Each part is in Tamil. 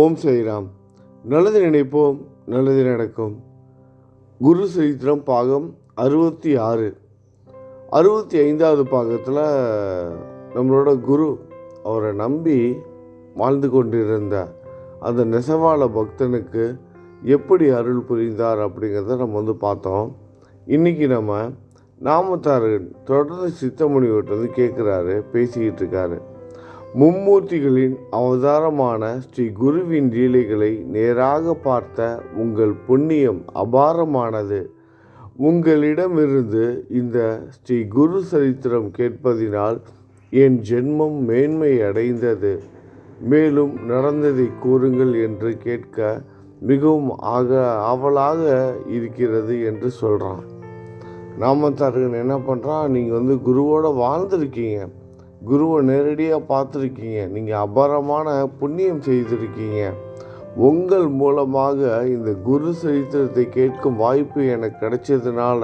ஓம் ஸ்ரீராம். நல்லது நினைப்போம் நல்லது நடக்கும். குரு சரித்திரம் பாகம் அறுபத்தி ஆறு அறுபத்தி ஐந்தாவது பாகத்தில் நம்மளோட குரு அவரை நம்பி வாழ்ந்து கொண்டிருந்த அந்த நெசவாள பக்தனுக்கு எப்படி அருள் புரிந்தார் அப்படிங்கிறத நம்ம வந்து பார்த்தோம். இன்றைக்கி நம்ம நாமத்தாரன் தொடர்ந்து சித்தமுனிவர்கிட்ட வந்து கேட்குறாரு பேசிக்கிட்டு இருக்காரு. மும்மூர்த்திகளின் அவதாரமான ஸ்ரீ குருவின் லீலைகளை நேராக பார்த்த உங்கள் புண்ணியம் அபாரமானது. உங்களிடமிருந்து இந்த ஸ்ரீ குரு சரித்திரம் கேட்பதினால் என் ஜென்மம் மேன்மை அடைந்தது. மேலும் நடந்ததை கூறுங்கள் என்று கேட்க மிகவும் ஆக ஆவலாக இருக்கிறது என்று சொல்கிறான் நாமத்தார்கள் என்ன பண்ணுறான் நீங்கள் வந்து குருவோடு வாழ்ந்துருக்கீங்க. குருவை நேரடியாக பார்த்துருக்கீங்க. நீங்கள் அபாரமான புண்ணியம் செய்திருக்கீங்க. உங்கள் மூலமாக இந்த குரு சரித்திரத்தை கேட்கும் வாய்ப்பு எனக்கு கிடைச்சதுனால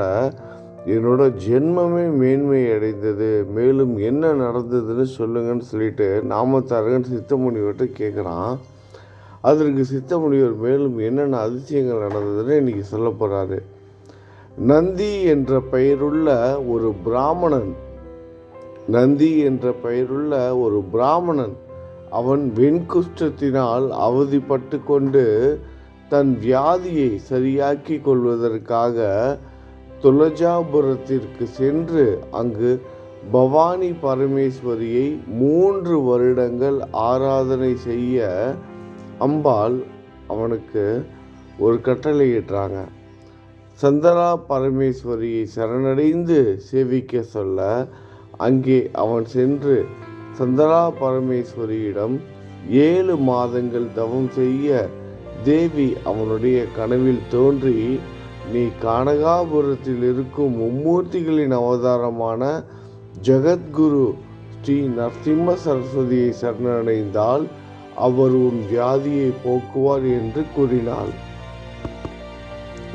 என்னோட ஜென்மமே மேன்மை அடைந்தது. மேலும் என்ன நடந்ததுன்னு சொல்லுங்கன்னு சொல்லிட்டு நாமத்தாரகன் சித்தமுனிவர்கிட்ட கேட்குறான் அதற்கு சித்தமுனிவர் மேலும் என்னென்ன அதிசயங்கள் நடந்ததுன்னு இன்றைக்கி சொல்ல போகிறாரு நந்தி என்ற பெயருள்ள ஒரு பிராமணன் நந்தி என்ற பெயருள்ள ஒரு பிராமணன் அவன் வெண்குஷ்டத்தினால் அவதிப்பட்டு கொண்டு தன் வியாதியை சரியாக்கி கொள்வதற்காக துளஜாபுரத்திற்கு சென்று அங்கு பவானி பரமேஸ்வரியை மூன்று வருடங்கள் ஆராதனை செய்ய அம்பாள் அவனுக்கு ஒரு கட்டளையிடுறாங்க சந்தரா பரமேஸ்வரியை சரணடைந்து சேவிக்க சொல்ல அங்கே அவன் சென்று சந்தரா பரமேஸ்வரியிடம் ஏழு மாதங்கள் தவம் செய்ய தேவி அவனுடைய கனவில் தோன்றி நீ கானகாபுரத்தில் இருக்கும் மும்மூர்த்திகளின் அவதாரமான ஜெகத்குரு ஸ்ரீ நரசிம்ம சரஸ்வதியை சரணடைந்தால் அவர் உன் வியாதியை போக்குவார் என்று கூறினாள்.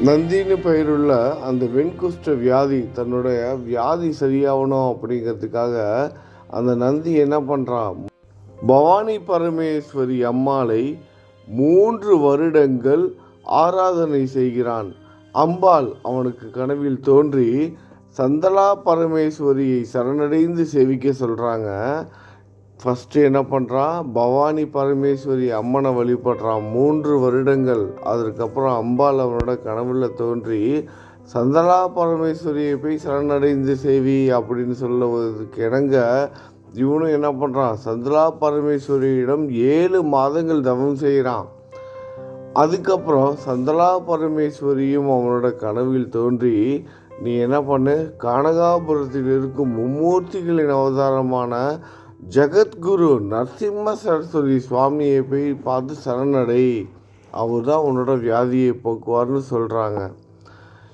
நந்தின்னு பெயருள்ள அந்த வெண்குஷ்ட வியாதி தன்னுடைய வியாதி சரியாகணும் அப்படிங்கிறதுக்காக அந்த நந்தி என்ன பண்ணுறான் பவானி பரமேஸ்வரி அம்மாளை மூன்று வருடங்கள் ஆராதனை செய்கிறான். அம்பாள் அவனுக்கு கனவில் தோன்றி சந்தலா பரமேஸ்வரியை சரணடைந்து சேவிக்க சொல்கிறாங்க ஃபஸ்ட்டு என்ன பண்ணுறான் பவானி பரமேஸ்வரி அம்மனை வழிபடுறான் மூன்று வருடங்கள். அதற்கப்புறம் அம்பாள் அவனோட கனவுல தோன்றி சந்தலா பரமேஸ்வரியை போய் சரணடைந்து செய்வி அப்படின்னு சொல்லுவதற்கு இணங்க இவனும் என்ன பண்ணுறான் சந்தலா பரமேஸ்வரியிடம் ஏழு மாதங்கள் தவம் செய்கிறான். அதுக்கப்புறம் சந்தலா பரமேஸ்வரியும் அவனோட கனவில் தோன்றி நீ என்ன பண்ணு? கானகாபுரத்தில் இருக்கும் மும்மூர்த்திகளின் அவதாரமான ஜெகத்குரு நரசிம்ம சரஸ்வதி சுவாமியை போய் பார்த்து சரணடை. அவர் தான் உன்னோட வியாதியை போக்குவார்னு சொல்கிறாங்க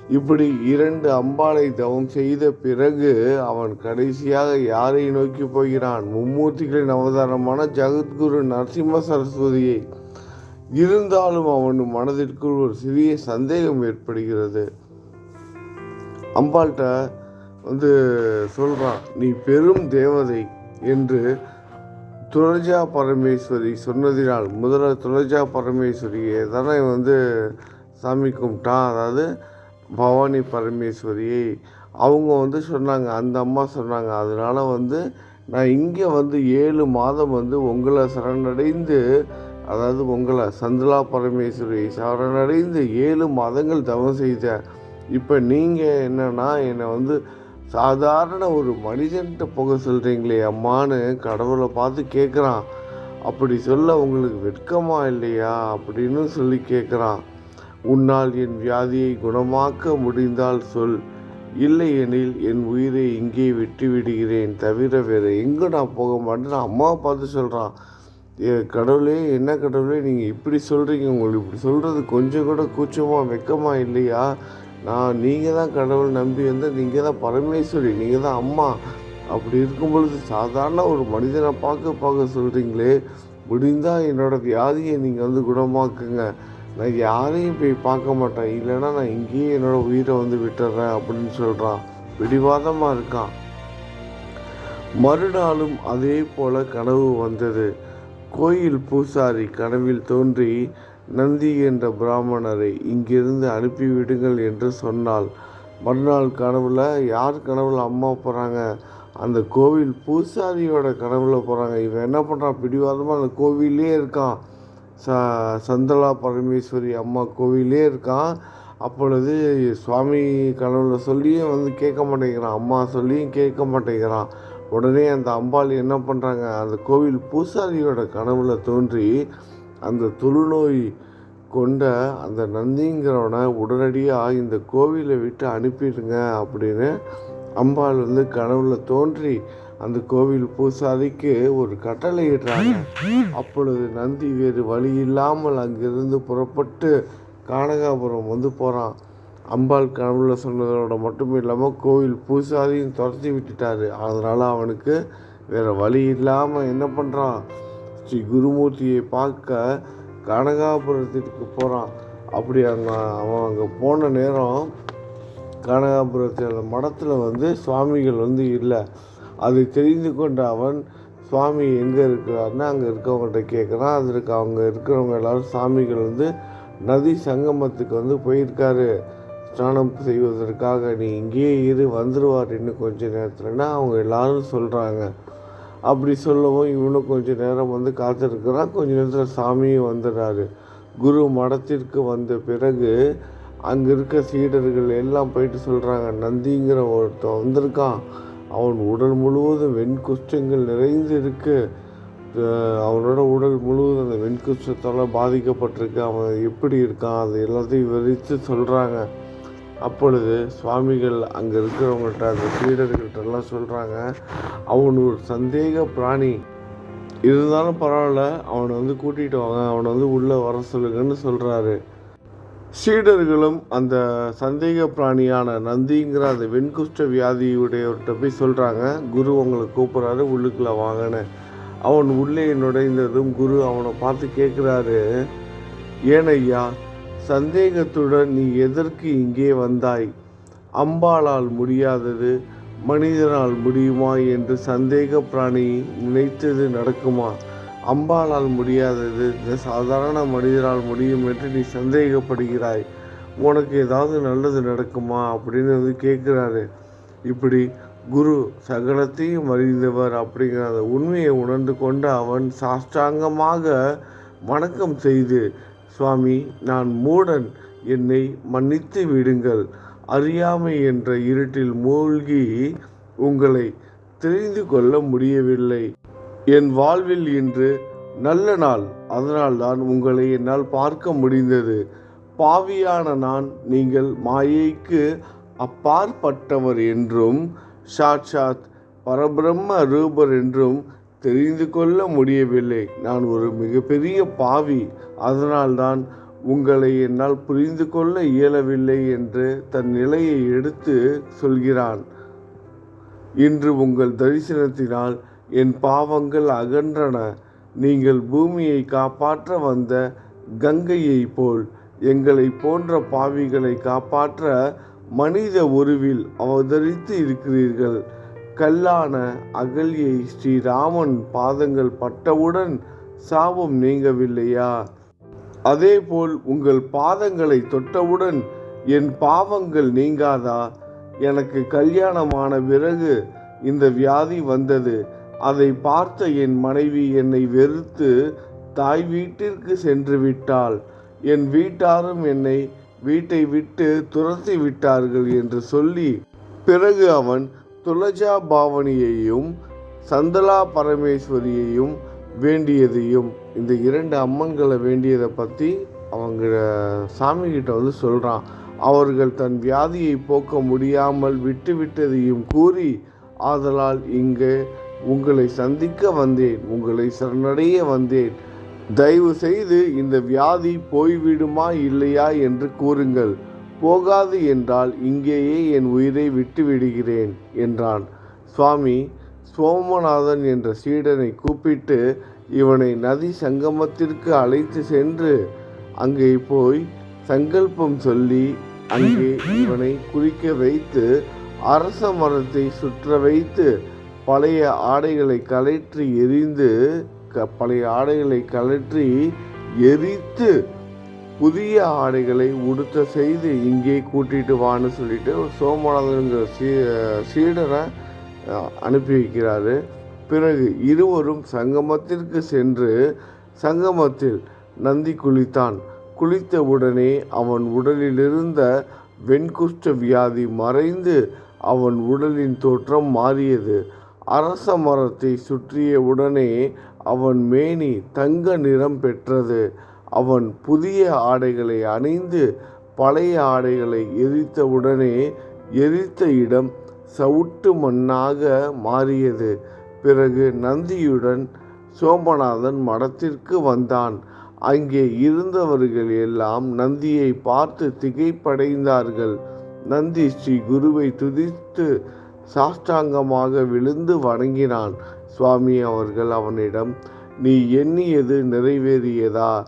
இப்படி இரண்டு அம்பாளை தவம் செய்த பிறகு அவன் கடைசியாக யாரை நோக்கி போகிறான்? மும்மூர்த்திகளின் அவதாரமான ஜெகத்குரு நரசிம்ம சரஸ்வதியை. இருந்தாலும் அவன் மனதிற்குள் ஒரு சிறிய சந்தேகம் ஏற்படுகிறது. அம்பாள்கிட்ட வந்து சொல்கிறான் நீ பெரும் தேவதை. என்று துளஜா பரமேஸ்வரி சொன்னதினால் முதல்ல துளஜா பரமேஸ்வரியை தானே வந்து சாமி கும்பிட்டான். அதாவது பவானி பரமேஸ்வரியை அவங்க வந்து சொன்னாங்க அந்த அம்மா சொன்னாங்க. அதனால் வந்து நான் இங்கே வந்து ஏழு மாதம் வந்து உங்களை சரணடைந்து அதாவது உங்களை சந்தலா பரமேஸ்வரி சரணடைந்து ஏழு மாதங்கள் தவம் செய்தேன். இப்போ நீங்கள் என்னன்னா என்னை வந்து சாதாரண ஒரு மனிதன்கிட்ட போக சொல்கிறீங்களே அம்மான்னு கடவுளை பார்த்து கேட்குறான் அப்படி சொல்ல உங்களுக்கு வெட்கமா இல்லையா அப்படின்னு சொல்லி கேட்குறான் உன்னால் என் வியாதியை குணமாக்க முடிந்தால் சொல். இல்லையெனில் என் உயிரை இங்கே விட்டு விடுகிறேன் தவிர வேறு எங்கே நான் போக மாட்டேன்னு அம்மாவை பார்த்து சொல்கிறான் கடவுளே என்ன கடவுளே நீங்கள் இப்படி சொல்கிறீங்க உங்களுக்கு இப்படி சொல்கிறது கொஞ்சம் கூட கூச்சமாக வெக்கமாக இல்லையா? நான் நீங்கள் தான் கடவுள் நம்பி வந்து நீங்கள் தான் பரமேஸ்வரி நீங்கள் தான் அம்மா. அப்படி இருக்கும் பொழுது சாதாரண ஒரு மனிதனை பார்க்க பார்க்க சொல்கிறீங்களே முடிந்தால் என்னோடய வியாதியை நீங்கள் வந்து குணமாக்குங்க. நான் யாரையும் போய் பார்க்க மாட்டேன். இல்லைன்னா நான் இங்கேயே என்னோடய உயிரை வந்து விட்டுறேன் அப்படின்னு சொல்கிறான் பிடிவாதமாக இருக்கான். மறுநாளும் அதே போல் கனவு வந்தது. கோயில் பூசாரி கனவில் தோன்றி நந்தி என்ற பிராமணரை இங்கிருந்து அனுப்பிவிடுங்கள் என்று சொன்னாள். மறுநாள் கனவுல யார் கனவுல அம்மா போகிறாங்க அந்த கோவில் பூசாரியோட கனவுல போகிறாங்க இவன் என்ன பண்ணுறான் பிடிவாதமாக அந்த கோவிலே இருக்கான். ச சந்தலா பரமேஸ்வரி அம்மா கோவிலே இருக்கான். அப்பொழுது சுவாமி கனவுல சொல்லியும் வந்து கேட்க மாட்டேங்கிறான். அம்மா சொல்லியும் கேட்க மாட்டேங்கிறான். உடனே அந்த அம்பாள் என்ன பண்ணுறாங்க அந்த கோவில் பூசாரியோட கனவுல தோன்றி அந்த தொழுநோய் கொண்ட அந்த நந்திங்கிறவனை உடனடியாக இந்த கோவிலை விட்டு அனுப்பிடுங்க அப்படின்னு அம்பாள் வந்து கனவுல தோன்றி அந்த கோவில் பூசாரிக்கு ஒரு கட்டளை இடுறாங்க. அப்பொழுது நந்தி வேறு வழி இல்லாமல் அங்கிருந்து புறப்பட்டு கானகாபுரம் வந்து போகிறான் அம்பாள் கனவுல சொன்னதோட மட்டும் இல்லாமல் கோவில் பூசாரியும் துரத்தி விட்டுட்டாரு. அதனால் அவனுக்கு வேறு வழி இல்லாமல் என்ன பண்ணுறான் ஸ்ரீ குருமூர்த்தியை பார்க்க கனகாபுரத்திற்கு போகிறான் அப்படி அங்கே அவன் அங்கே போன நேரம் கனகாபுரத்தில் அந்த மடத்தில் வந்து சுவாமிகள் வந்து இல்லை. அது தெரிந்து கொண்ட அவன் சுவாமி எங்கே இருக்கிறாருன்னு அங்கே இருக்கவங்கள்ட்ட கேட்குறான் அதற்கு அவங்க இருக்கிறவங்க எல்லாரும் சாமிகள் வந்து நதி சங்கமத்துக்கு வந்து போயிருக்காரு. ஸ்நானம் செய்வதற்காக நீ இங்கேயே இரு வந்துடுவார் இன்னும் கொஞ்ச நேரத்துலன்னா அவங்க எல்லாரும் சொல்கிறாங்க அப்படி சொல்லவும் இவனும் கொஞ்ச நேரம் வந்து காத்திருக்கிறான். கொஞ்ச நேரத்தில் சாமியும் வந்துடுறாரு குரு மடத்திற்கு வந்த பிறகு அங்கே இருக்க சீடர்கள் எல்லாம் போயிட்டு சொல்கிறாங்க நந்திங்கிற ஒருத்தன் வந்திருக்கான். அவன் உடல் முழுவதும் வெண்குஷ்டங்கள் நிறைந்து இருக்கு. அவனோட உடல் முழுவதும் அந்த வெண்குஷ்டத்தால் பாதிக்கப்பட்டிருக்கு. அவன் எப்படி இருக்கான்? அது எல்லாத்தையும் விவரித்து சொல்கிறாங்க அப்பொழுது சுவாமிகள் அங்கே இருக்கிறவங்கள்ட்ட அந்த சீடர்கள்ட்டெல்லாம் சொல்கிறாங்க அவன் ஒரு சந்தேக பிராணி. இருந்தாலும் பரவாயில்ல அவனை வந்து கூட்டிகிட்டு வாங்க அவனை வந்து உள்ளே வர சொல்லுங்கன்னு சொல்கிறாரு சீடர்களும் அந்த சந்தேக பிராணியான நந்திங்கிற அந்த வெண்குஷ்ட வியாதியுடையவர்கிட்ட போய் சொல்கிறாங்க குரு அவங்களை கூப்பிட்றாரு உள்ளுக்குள்ளே வாங்கன்னு. அவன் உள்ளே நுழைந்ததும் குரு அவனை பார்த்து கேட்குறாரு ஏனையா சந்தேகத்துடன் நீ எதற்கு இங்கே வந்தாய்? அம்பாளால் முடியாதது மனிதனால் முடியுமா என்று சந்தேக பிராணி நினைத்தது நடக்குமா? அம்பாளால் முடியாதது இந்த சாதாரண மனிதனால் முடியும் என்று நீ சந்தேகப்படுகிறாய். உனக்கு ஏதாவது நல்லது நடக்குமா? அப்படின்னு வந்து கேட்குறாரு. இப்படி குரு சகலத்தையும் அறிந்தவர் அப்படிங்கிற அந்த உண்மையை உணர்ந்து கொண்டு அவன் சாஷ்டாங்கமாக வணக்கம் செய்து சுவாமி நான் மூடன் என்னை மன்னித்து விடுங்கள். அறியாமை என்ற இருட்டில் மூழ்கி உங்களை தெரிந்து கொள்ள முடியவில்லை. என் வாழ்வில் இன்று நல்ல நாள். அதனால்தான் உங்களை என்னால் பார்க்க முடிந்தது. பாவியான நான் நீங்கள் மாயைக்கு அப்பாற்பட்டவர் என்றும் சாட்சாத் பரபிரம்ம ரூபர் என்றும் தெரிந்து கொள்ள முடியவில்லை. நான் ஒரு மிகப்பெரிய பாவி. அதனால்தான் உங்களை என்னால் புரிந்து கொள்ள இயலவில்லை என்று தன் நிலையை எடுத்து சொல்கிறான். இன்று உங்கள் தரிசனத்தினால் என் பாவங்கள் அகன்றன. நீங்கள் பூமியை காப்பாற்ற வந்த கங்கையைப் போல் எங்களை போன்ற பாவிகளை காப்பாற்ற மனித உருவில் அவதரித்து இருக்கிறீர்கள். கல்லான அகல்யை ஸ்ரீராமன் பாதங்கள் பட்டவுடன் சாபம் நீங்கவில்லையா? அதேபோல் உங்கள் பாதங்களை தொட்டவுடன் என் பாவங்கள் நீங்காதா? எனக்கு கல்யாணமான பிறகு இந்த வியாதி வந்தது. அதை பார்த்த என் மனைவி என்னை வெறுத்து தாய் வீட்டிற்கு சென்று விட்டாள். என் வீட்டாரும் என்னை வீட்டை விட்டு துரத்தி விட்டார்கள் என்று சொல்லி பிறகு அவன் துலஜா பாவனியையும் சந்தலா பரமேஸ்வரியையும் வேண்டியதையும் இந்த இரண்டு அம்மன்களை வேண்டியதை பற்றி அவங்க சாமி கிட்ட வந்து சொல்கிறான் அவர்கள் தன் வியாதியை போக்க முடியாமல் விட்டுவிட்டதையும் கூறி ஆதலால் இங்கு உங்களை சந்திக்க வந்தேன் உங்களை சரணடைய வந்தேன். தயவு செய்து இந்த வியாதி போய்விடுமா இல்லையா என்று கூறுங்கள். போகாது என்றால் இங்கேயே என் உயிரை விட்டு விடுகிறேன் என்றான். சுவாமி சோமநாதன் என்ற சீடனை கூப்பிட்டு இவனை நதி சங்கமத்திற்கு அழைத்து சென்று அங்கே போய் சங்கல்பம் சொல்லி அங்கே இவனை குறிக்க வைத்து அரச மரத்தை சுற்ற வைத்து பழைய ஆடைகளை கலற்றி எரிந்து க பழைய ஆடைகளை கழற்றி எரித்து புதிய ஆடைகளை உடுத்த செய்து இங்கே கூட்டிட்டு வான்னு சொல்லிட்டு சோமநாதனுங்கிற சீ சீடரை அனுப்பி வைக்கிறாரு. பிறகு இருவரும் சங்கமத்திற்கு சென்று சங்கமத்தில் நந்தி குளித்தான். குளித்தவுடனே அவன் உடலிலிருந்த வெண்குஷ்ட வியாதி மறைந்து அவன் உடலின் தோற்றம் மாறியது. அரச மரத்தை சுற்றிய உடனே அவன் மேனி தங்க நிறம் பெற்றது. அவன் புதிய ஆடைகளை அணிந்து பழைய ஆடைகளை எரித்தவுடனே எரித்த இடம் சவுட்டு மண்ணாக மாறியது. பிறகு நந்தியுடன் சோமநாதன் மடத்திற்கு வந்தான். அங்கே இருந்தவர்கள் எல்லாம் நந்தியை பார்த்து திகைப்படைந்தார்கள். நந்தி ஸ்ரீ குருவை துதித்து சாஷ்டாங்கமாக விழுந்து வணங்கினான். சுவாமி அவர்கள் அவனிடம் நீ எண்ணியது நிறைவேறியதா?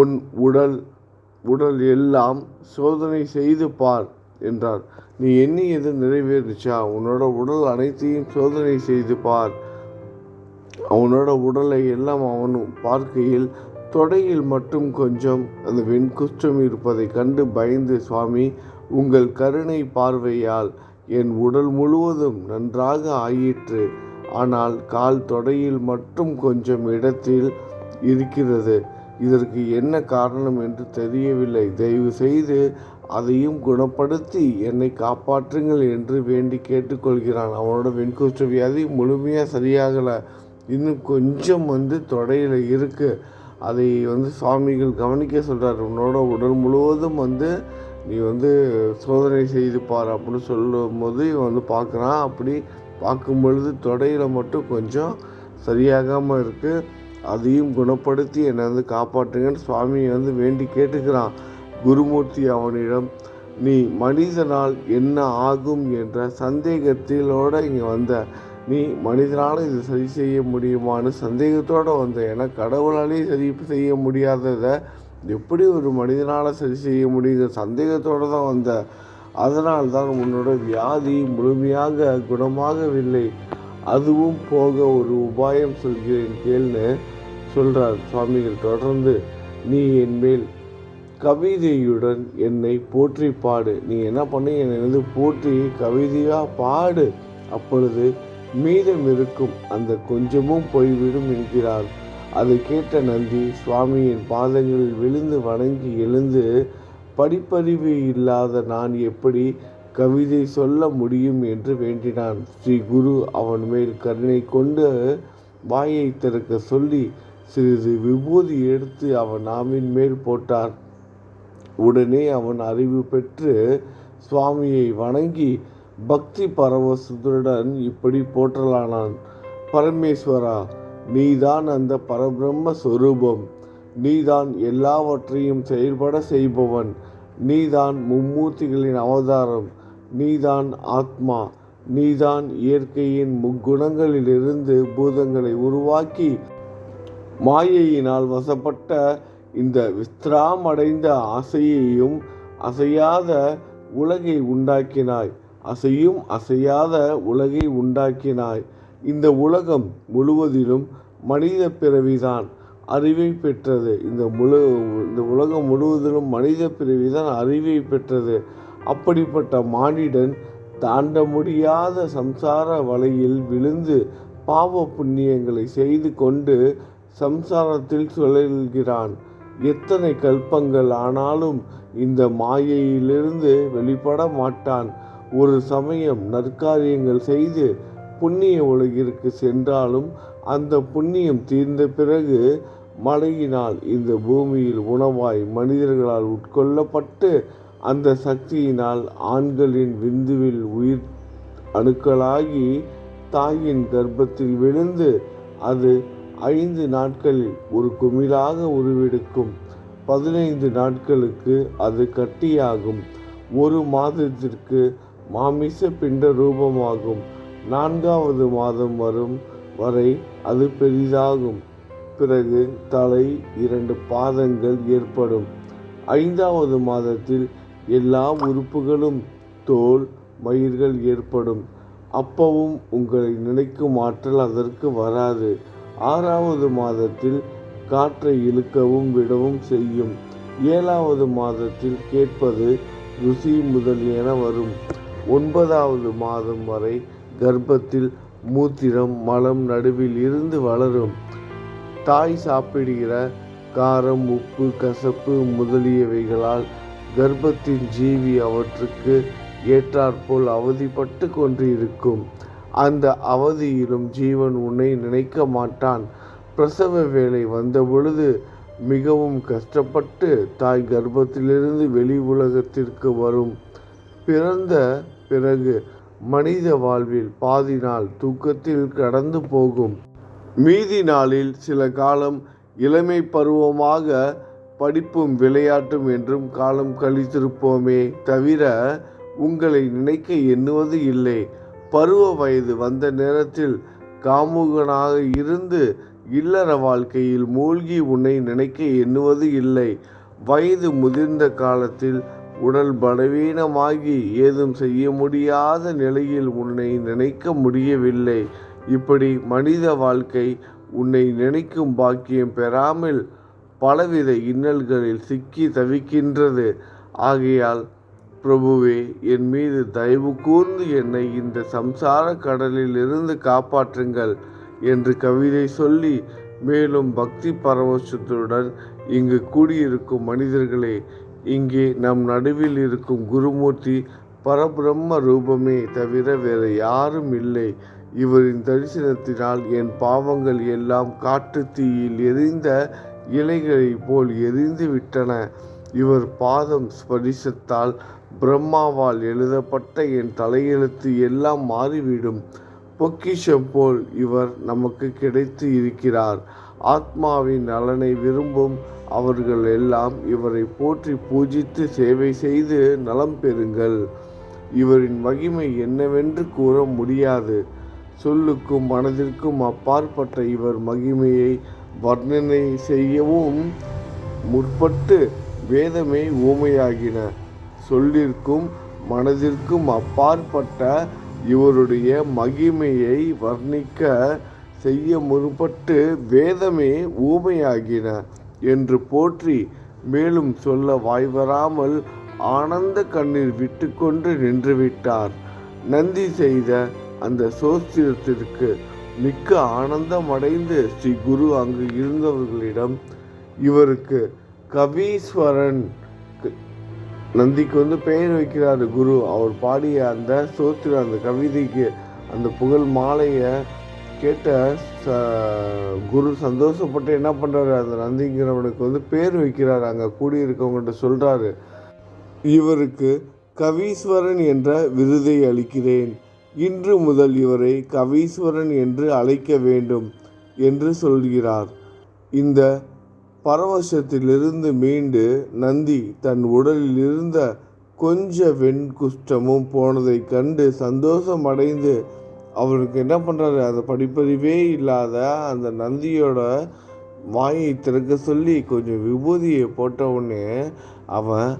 உன் உடல் உடல் எல்லாம் சோதனை செய்து பார் என்றார். நீ எண்ணியது நிறைவேறுச்சா உன்னோட உடல் அனைத்தையும் சோதனை செய்து பார். அவனோட உடலை எல்லாம் அவன் பார்க்கையில் தொடையில் மட்டும் கொஞ்சம் அந்த வெண்குற்றம் இருப்பதை கண்டு பயந்து சுவாமி உங்கள் கருணை பார்வையால் என் உடல் முழுவதும் நன்றாக ஆயிற்று. ஆனால் கால் தொடையில் மட்டும் கொஞ்சம் இடத்தில் இருக்கிறது. இதற்கு என்ன காரணம் என்று தெரியவில்லை. தயவு செய்து அதையும் குணப்படுத்தி என்னை காப்பாற்றுங்கள் என்று வேண்டி கேட்டுக்கொள்கிறான். அவனோட வெண்குஷ்ட வியாதி முழுமையாக சரியாகலை. இன்னும் கொஞ்சம் வந்து தொடையில் இருக்குது அதை வந்து சுவாமிகள் கவனிக்க சொல்கிறார் உன்னோட உடல் முழுவதும் வந்து நீ வந்து சோதனை செய்து பார் அப்படின்னு சொல்லும் போது இவன் வந்து பார்க்குறான். அப்படி பார்க்கும் பொழுது தொடையில் மட்டும் கொஞ்சம் சரியாகாமல் இருக்குது அதையும் குணப்படுத்தி என்னை வந்து காப்பாற்றுங்கன்னு சுவாமியை வந்து வேண்டி கேட்டுக்கிறான். குருமூர்த்தி அவனிடம் நீ மனிதனால் என்ன ஆகும் என்ற சந்தேகத்திலோடு இங்கே வந்த. நீ மனிதனால் இது சரி செய்ய முடியுமான்னு சந்தேகத்தோடு வந்த. ஏன்னா கடவுளாலே சரி செய்ய முடியாததை எப்படி ஒரு மனிதனால் சரி செய்ய முடியுங்கிற சந்தேகத்தோடு தான் வந்த. அதனால் தான் உன்னோட வியாதி முழுமையாக குணமாகவில்லை. அதுவும் போக ஒரு உபாயம் சொல்கிறேன் கேள்னு சொல்கிறார் சுவாமிகள். தொடர்ந்து நீ என் மேல் கவிதையுடன் என்னை போற்றி பாடு. நீ என்ன பண்ணி என்னை வந்து போற்றி கவிதையாக பாடு. அப்பொழுது மீதம் இருக்கும் அந்த கொஞ்சமும் போய்விடும் என்கிறார். அதை கேட்ட நந்தி சுவாமியின் பாதங்களில் விழுந்து வணங்கி எழுந்து படிப்பறிவு இல்லாத நான் எப்படி கவிதை சொல்ல முடியும் என்று வேண்டினான். ஸ்ரீ குரு அவன் மேல் கருணை கொண்டு வாயை திறக்க சொல்லி சிறிது விபூதி எடுத்து அவன் நாவின் மேல் போட்டார். உடனே அவன் அறிவு பெற்று சுவாமியை வணங்கி பக்தி பரவசத்துடன் இப்படி போற்றலானான். பரமேஸ்வரா நீதான் அந்த பரபிரம்ம சொரூபம். நீதான் எல்லாவற்றையும் செயல்பட செய்பவன். நீதான் மும்மூர்த்திகளின் அவதாரம். நீதான் ஆத்மா நீதான் இயற்கையின் முக்குணங்களிலிருந்து பூதங்களை உருவாக்கி மாயையினால் வசப்பட்ட இந்த விஸ்திராம் அடைந்த ஆசையையும் அசையாத உலகை உண்டாக்கினாய். அசையும் அசையாத உலகை உண்டாக்கினாய். இந்த உலகம் முழுவதிலும் மனித பிறவிதான் அறிவை பெற்றது. இந்த முழு இந்த உலகம் முழுவதிலும் மனித பிறவிதான் அறிவை பெற்றது. அப்படிப்பட்ட மானிடன் தாண்ட முடியாத சம்சார வலையில் விழுந்து பாவ புண்ணியங்களை செய்து கொண்டு சம்சாரத்தில் சுழல்கிறான். எத்தனை கல்பங்கள் ஆனாலும் இந்த மாயையிலிருந்து வெளிப்பட மாட்டான். ஒரு சமயம் நற்காரியங்கள் செய்து புண்ணிய உலகிற்கு சென்றாலும் அந்த புண்ணியம் தீர்ந்த பிறகு மழையினால் இந்த பூமியில் உணவாய் மனிதர்களால் உட்கொள்ளப்பட்டு அந்த சக்தியினால் ஆண்களின் விந்துவில் உயிர் அணுக்களாகி தாயின் கர்ப்பத்தில் விழுந்து அது ஐந்து நாட்களில் ஒரு குமிழாக உருவெடுக்கும். பதினைந்து நாட்களுக்கு அது கட்டியாகும். ஒரு மாதத்திற்கு மாமிச பிண்ட ரூபமாகும். நான்காவது மாதம் வரும் வரை அது பெரிதாகும். பிறகு தலை இரண்டு பாதங்கள் ஏற்படும். ஐந்தாவது மாதத்தில் எல்லா உறுப்புகளும் தோல் மயிர்கள் ஏற்படும். அப்பவும் உங்களை நினைக்கும் ஆற்றல் அதற்கு வராது. ஆறாவது மாதத்தில் காற்றை இழுக்கவும் விடவும் செய்யும். ஏழாவது மாதத்தில் கேட்பது ருசி முதலியன வரும். ஒன்பதாவது மாதம் வரை கர்ப்பத்தில் மூத்திரம் மலம் நடுவில் இருந்து வளரும். தாய் சாப்பிடுகிற காரம் உப்பு கசப்பு முதலியவைகளால் கர்ப்பத்தின் ஜீவி அவற்றுக்கு ஏற்றாற்போல் அவதிப்பட்டு கொண்டு இருக்கும் அந்த அவதியிலும் ஜீவன் உன்னை நினைக்க மாட்டான். பிரசவ வேலை வந்தபொழுது மிகவும் கஷ்டப்பட்டு தாய் கர்ப்பத்திலிருந்து வெளி உலகத்திற்கு வரும். பிறந்த பிறகு மனித வாழ்வில் பாதி நாள் தூக்கத்தில் கடந்து போகும். மீதி நாளில் சில காலம் இளமை பருவமாக படிப்பும் விளையாட்டும் என்றும் காலம் கழித்திருப்போமே தவிர உங்களை நினைக்க எண்ணுவது இல்லை. பருவ வயது வந்த நேரத்தில் காமுகனாக இருந்து இல்லற வாழ்க்கையில் மூழ்கி உன்னை நினைக்க எண்ணுவது இல்லை. வயது முதிர்ந்த காலத்தில் உடல் பலவீனமாகி ஏதும் செய்ய முடியாத நிலையில் உன்னை நினைக்க முடியவில்லை. இப்படி மனித வாழ்க்கை உன்னை நினைக்கும் பாக்கியம் பெறாமல் பலவித இன்னல்களில் சிக்கி தவிக்கின்றது. ஆகையால் பிரபுவே என் மீது தயவு கூர்ந்து என்னை இந்த சம்சார கடலில் இருந்து காப்பாற்றுங்கள் என்று கவிதை சொல்லி மேலும் பக்தி பரவசத்துடன் இங்கு கூடியிருக்கும் மனிதர்களே இங்கே நம் நடுவில் இருக்கும் குருமூர்த்தி பரபிரம்ம ரூபமே தவிர வேறு யாரும் இல்லை. இவரின் தரிசனத்தினால் என் பாவங்கள் எல்லாம் காட்டு தீயில் எரிந்த இலைகளைப் போல் எரிந்து விட்டன. இவர் பாதம் ஸ்பரிசத்தால் பிரம்மாவால் எழுதப்பட்ட என் தலையெழுத்து எல்லாம் மாறிவிடும். பொக்கிஷம் போல் இவர் நமக்கு கிடைத்து இருக்கிறார். ஆத்மாவின் நலனை விரும்பும் அவர்கள் எல்லாம் இவரை போற்றி பூஜித்து சேவை செய்து நலம் பெறுங்கள். இவரின் மகிமை என்னவென்று கூற முடியாது. சொல்லுக்கும் மனதிற்கும் அப்பாற்பட்ட இவர் மகிமையை வர்ணனை செய்யவும் முற்பட்டு வேதமே ஊமையாகின. சொல்லிற்கும் மனதிற்கும் அப்பாற்பட்ட இவருடைய மகிமையை வர்ணிக்க செய்ய முற்பட்டு வேதமே ஊமையாகின என்று போற்றி மேலும் சொல்ல வாய்வராமல் ஆனந்த கண்ணீர் விட்டுக்கொண்டு நின்றுவிட்டார். நந்தி செய்த அந்த சோஸ்திரத்திற்கு மிக்க ஆனந்தம் அடைந்து ஸ்ரீ குரு அங்கு இருந்தவர்களிடம் இவருக்கு கவீஸ்வரன் நந்திக்கு வந்து பெயர் வைக்கிறார் குரு. அவர் பாடிய அந்த சோத்திர அந்த கவிதைக்கு அந்த புகழ் மாலையை கேட்ட ச குரு சந்தோஷப்பட்டு என்ன பண்ணுறாரு அந்த நந்திங்கிறவனுக்கு வந்து பேர் வைக்கிறார். அங்கே கூடியிருக்கவங்கள்ட்ட சொல்கிறாரு இவருக்கு கவீஸ்வரன் என்ற விருதை அளிக்கிறேன். இன்று முதல் இவரை கவீஸ்வரன் என்று அழைக்க வேண்டும் என்று சொல்கிறார். இந்த பரவசத்திலிருந்து மீண்டு நந்தி தன் உடலில் இருந்த கொஞ்ச வெண்குஷ்டமும் போனதை கண்டு சந்தோஷம் அடைந்து அவனுக்கு என்ன பண்ணுறாரு அந்த படிப்பறிவே இல்லாத அந்த நந்தியோட வாயை திறக்க சொல்லி கொஞ்சம் விபூதியை போட்ட உடனே அவன்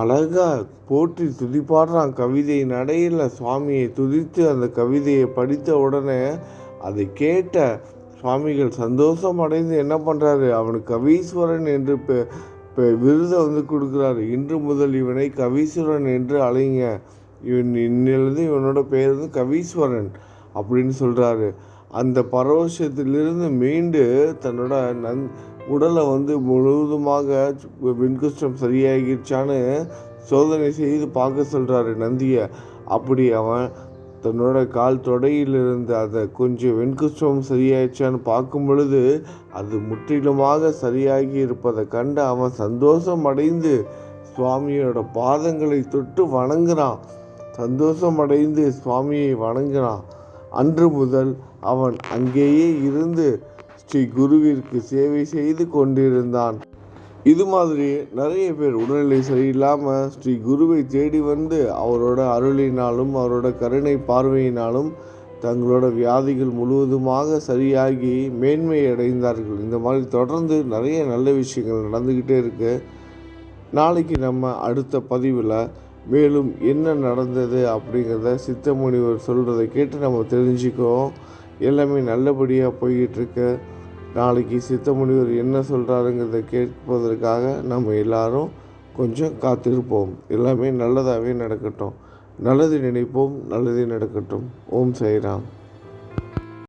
அழகா போற்றி துதிப்பாடுறான். கவிதை நடையில் சுவாமியை துதித்து அந்த கவிதையை படித்த உடனே அதை கேட்ட சுவாமிகள் சந்தோஷம் அடைந்து என்ன பண்ணுறாரு அவனுக்கு கவீஸ்வரன் என்று பெ விருதை வந்து கொடுக்குறாரு. இன்று முதல் இவனை கவீஸ்வரன் என்று அழைங்க. இவன் இன்னிலிருந்து இவனோட பெயர் வந்து கவீஸ்வரன் அப்படின்னு சொல்கிறாரு அந்த பரவசத்திலிருந்து மீண்டு தன்னோட நன் உடலை வந்து முழுவதுமாக விண்குஷ்டம் சரியாகிடுச்சான்னு சோதனை செய்து பார்க்க சொல்கிறாரு நந்தியை. அப்படி அவன் தன்னோட கால் தொடையில் இருந்த கொஞ்சம் வெண்குஷ்டம் சரியாயிடுச்சான்னு பார்க்கும் பொழுது அது முற்றிலுமாக சரியாகி இருப்பதை கண்டு அவன் சந்தோஷம் அடைந்து சுவாமியோட பாதங்களை தொட்டு வணங்குறான். சந்தோஷம் அடைந்து சுவாமியை வணங்குறான். அன்று முதல் அவன் அங்கேயே இருந்து ஸ்ரீ குருவிற்கு சேவை செய்து கொண்டிருந்தான். இது மாதிரி நிறைய பேர் உடல்நிலை சரியில்லாமல் ஸ்ரீ குருவை தேடி வந்து அவரோட அருளினாலும் அவரோட கருணை பார்வையினாலும் தங்களோட வியாதிகள் முழுவதுமாக சரியாகி மேன்மை அடைந்தார்கள். இந்த மாதிரி தொடர்ந்து நிறைய நல்ல விஷயங்கள் நடந்துக்கிட்டே இருக்கு. நாளைக்கு நம்ம அடுத்த பதிவில் மேலும் என்ன நடந்தது அப்படிங்கிறத சித்த முனிவர் சொல்கிறத கேட்டு நம்ம தெரிஞ்சுக்குவோம். எல்லாமே நல்லபடியாக போய்கிட்டு இருக்கு. நாளைக்கு சித்த முனிவர் என்ன சொல்கிறாருங்கிறத கேட்பதற்காக நம்ம எல்லாரும் கொஞ்சம் காத்திருப்போம். எல்லாமே நல்லதாகவே நடக்கட்டும். நல்லது நினைப்போம் நல்லதே நடக்கட்டும். ஓம் சைராம்